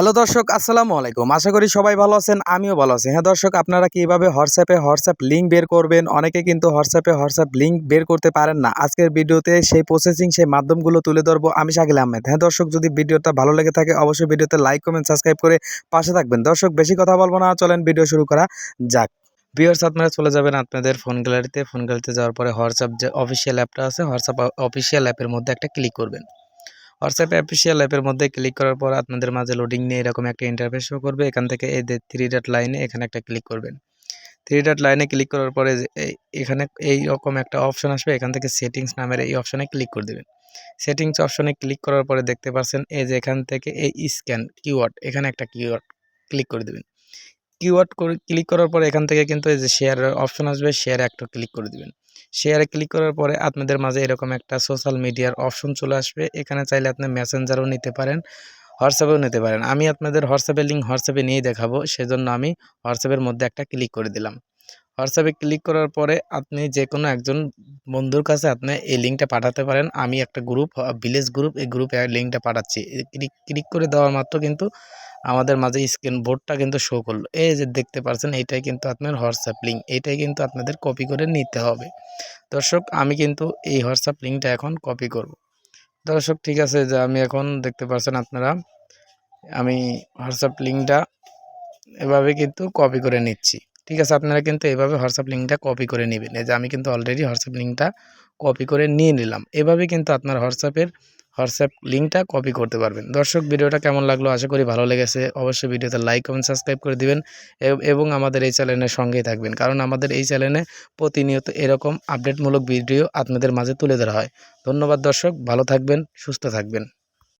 Hello দর্শক, আসসালামু আলাইকুম। আশা করি সবাই ভালো আছেন, আমিও ভালো আছি। হ্যাঁ দর্শক, আপনারা কীভাবে হোয়াটসঅ্যাপে হোয়াটসঅ্যাপ লিঙ্ক বের করবেন? অনেকে কিন্তু হোয়াটসঅ্যাপে হোয়াটসঅ্যাপ লিঙ্ক বের করতে পারেন না। আজকের ভিডিওতে সেই প্রসেসিং সেই মাধ্যমগুলো তুলে ধরবো আমি শাকিল আহমেদ। হ্যাঁ দর্শক, যদি ভিডিওটা ভালো লেগে থাকে, অবশ্যই ভিডিওতে লাইক কমেন্ট সাবস্ক্রাইব করে পাশে থাকবেন। দর্শক, বেশি কথা বলব না, চলেন ভিডিও শুরু করা যাক। ভিউয়ার্স আপনারা চলে যাবেন আপনাদের ফোন গ্যালারিতে ফোন গ্যালারিতে যাওয়ার পরে হোয়াটসঅ্যাপ যে অফিসিয়াল অ্যাপটা আছে হোয়াটসঅ্যাপ অফিসিয়াল অ্যাপের মধ্যে একটা ক্লিক করবেন। হোয়াটসঅ্যাপ অফিসিয়াল অ্যাপের মধ্যে ক্লিক করার পর আপনাদের মাঝে লোডিং নিয়ে এরকম একটা ইন্টারফেস শো করবে। এখান থেকে এই থ্রি ডট লাইনে এখানে একটা ক্লিক করবেন। থ্রি ডট লাইনে ক্লিক করার পরে এখানে এই রকম একটা অপশন আসবে। এখান থেকে সেটিংস নামের এই অপশনে ক্লিক করে দেবেন। সেটিংস অপশনে ক্লিক করার পরে দেখতে পাচ্ছেন, এই যে এখান থেকে এই স্ক্যান কিওয়ার্ড এখানে একটা কিওয়ার্ড ক্লিক করে দেবেন। কিওয়ার্ড করে ক্লিক করার পরে এখান থেকে কিন্তু এই যে শেয়ারের অপশন আসবে শেয়ারে একটা ক্লিক করে দিবেন। শেয়ারে ক্লিক করার পরে আপনাদের মাঝে এরকম একটা সোশ্যাল মিডিয়ার অপশন চলে আসবে। এখানে চাইলে আপনি মেসেঞ্জারও নিতে পারেন হোয়াটসঅ্যাপেও নিতে পারেন। আমি আপনাদের হোয়াটসঅ্যাপের লিঙ্ক হোয়াটসঅ্যাপে নিয়ে দেখাবো, সেজন্য আমি হোয়াটসঅ্যাপের মধ্যে একটা ক্লিক করে দিলাম। হোয়াটসঅ্যাপে ক্লিক করার পরে আপনি যে কোনো একজন বন্ধুর কাছে আপনি এই লিঙ্কটা পাঠাতে পারেন। আমি একটা গ্রুপ ভিলেজ গ্রুপ এই গ্রুপে লিঙ্কটা পাঠাচ্ছি। ক্লিক ক্লিক করে দেওয়ার মাত্র কিন্তু আমাদের মাঝে স্ক্রিন বোর্ডটা কিন্তু শো করল। এই যে দেখতে পাচ্ছেন, এইটাই কিন্তু আপনার হোয়াটসঅ্যাপ লিঙ্ক এইটাই কিন্তু আপনাদের কপি করে নিতে হবে। দর্শক, আমি কিন্তু এই হোয়াটসঅ্যাপ লিঙ্কটা এখন কপি করব। দর্শক, ঠিক আছে, যে আমি এখন দেখতে পাচ্ছেন আপনারা, আমি হোয়াটসঅ্যাপ লিঙ্কটা এভাবে কিন্তু কপি করে নিচ্ছি। ঠিক আছে, আপনারা কিন্তু এভাবে হোয়াটসঅ্যাপ লিঙ্কটা কপি করে নেবেন। এই যে আমি কিন্তু অলরেডি হোয়াটসঅ্যাপ লিঙ্কটা কপি করে নিয়ে নিলাম। এভাবে কিন্তু আপনার হোয়াটসঅ্যাপের হোয়াটসঅ্যাপ লিঙ্কটা কপি করতে পারবেন। দর্শক, ভিডিওটা কেমন লাগল? আশা করি ভালো লেগেছে। অবশ্যই ভিডিওতে লাইক কমেন্ট সাবস্ক্রাইব করে দিবেন এবং আমাদের এই চ্যানেলের সঙ্গেই থাকবেন। কারণ আমাদের এই চ্যানেলে প্রতিনিয়ত এরকম আপডেটমূলক ভিডিও আপনাদের মাঝে তুলে ধরা হয়। ধন্যবাদ দর্শক, ভালো থাকবেন, সুস্থ থাকবেন।